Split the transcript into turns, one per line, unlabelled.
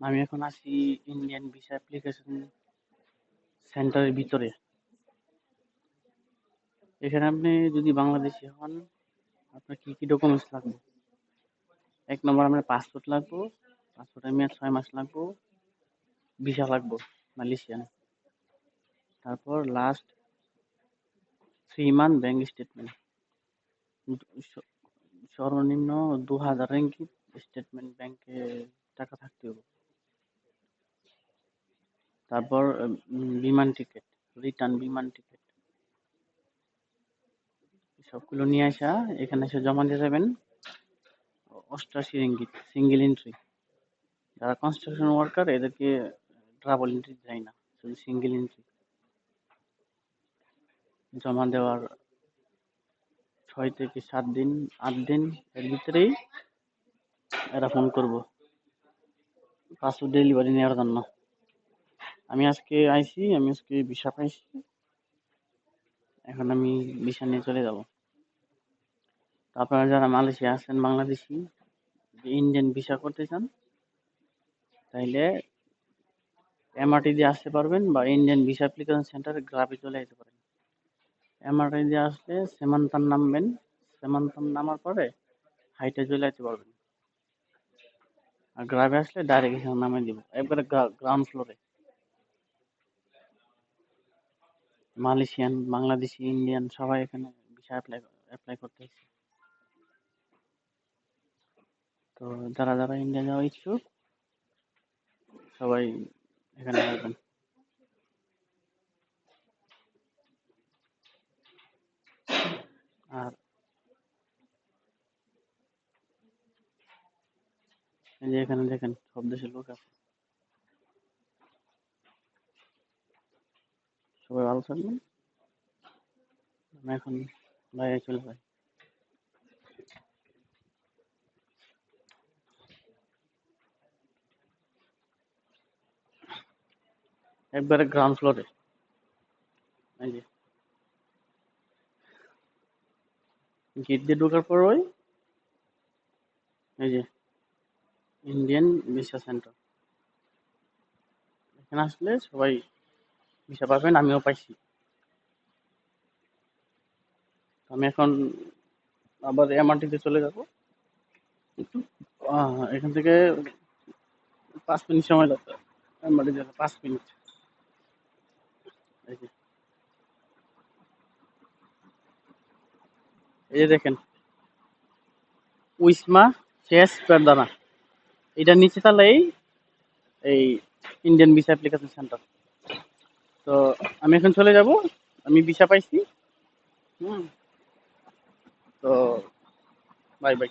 আমি এখন আছি ইন্ডিয়ান ভিসা অ্যাপ্লিকেশন সেন্টারের ভিতরে। এখানে আপনি যদি বাংলাদেশি হন, আপনার কি কি ডকুমেন্টস লাগবে? এক নম্বর আপনার পাসপোর্ট লাগবে পাসপোর্টের মেয়াদ ছয় মাস লাগবে ভিসা লাগবো মালয়েশিয়ান তারপর last three month bank statement সর্বনিম্ন দু হাজার রিঙ্গিত স্টেটমেন্ট ব্যাংকে টাকা থাকতে হবে। তারপর বিমান টিকিট, রিটার্ন বিমান টিকিট। সবগুলো নিয়ে আসা, এখানে এসে জমা দিয়ে যাবেন অষ্টাশি রিঙ্গিত সিঙ্গেল এন্ট্রি। যারা কনস্ট্রাকশন ওয়ার্কার এদেরকে ট্রাভেল এন্ট্রি দেয় না, শুধু সিঙ্গেল এন্ট্রি জমা দেওয়ার ছয় থেকে সাত দিন, আট দিন এর ভিতরেই এরা ফোন করব। পাসপোর্ট ডেলিভারি নেওয়ার জন্য। আমি আজকে আইছি, আমি আজকে ভিসা পাইছি এখন আমি ভিসা নিয়ে চলে যাব। আপনারা যারা মালয়েশিয়া আছেন, বাংলাদেশি ইন্ডিয়ান ভিসা করতে চান, তাইলে এমআরটি দিয়ে আসতে পারবেন বা ইন্ডিয়ান ভিসা অ্যাপ্লিকেশন সেন্টারে গ্রাফে চলে যেতে পারেন। এমআরটি দিয়ে আসলে সেমান্তান নামবেন। সেমান্তান নামার পরে হাইটে চলে যেতে পারবেন। আর গ্রাফে আসলে ডাইরেক্ট এখানে নামিয়ে দিব। একবারে গ্রাউন্ড ফ্লোরে মালয়েশিয়ান, বাংলাদেশি, ইন্ডিয়ান সবাই এখানে ভিসা অ্যাপ্লাই অ্যাপ্লাই করতে এসেছে। তো যারা যারা ইন্ডিয়া যাওয়া ইচ্ছুক, সবাই এখানে আসবেন। আর এই যে এখানে দেখেন, সব দেশের লোক আছে। সবাই ভালো থাকবেন। এখন বাইরে চলে যাই। একবারে গ্রাউন্ড ফ্লোরে এই যে। গেট দিয়ে ঢোকার পর ওই, এই যে ইন্ডিয়ান ভিসা সেন্টার এখানে আসলে সবাই ভিসা পাবেন, আমিও পাইছি। আমি এখন আবার এমআরটিতে চলে যাব। একটু এখান থেকে পাঁচ মিনিট সময় লাগবে। এমআরটি যেতে পাঁচ মিনিট। এই যে। দেখেন। উইসমা শেষ পেরদানা এটা নিচে তাহলে এই ইন্ডিয়ান ভিসা অ্যাপ্লিকেশন সেন্টার তো আমি এখন চলে যাব। আমি ভিসা পাইছি। হুম। তো বাই বাই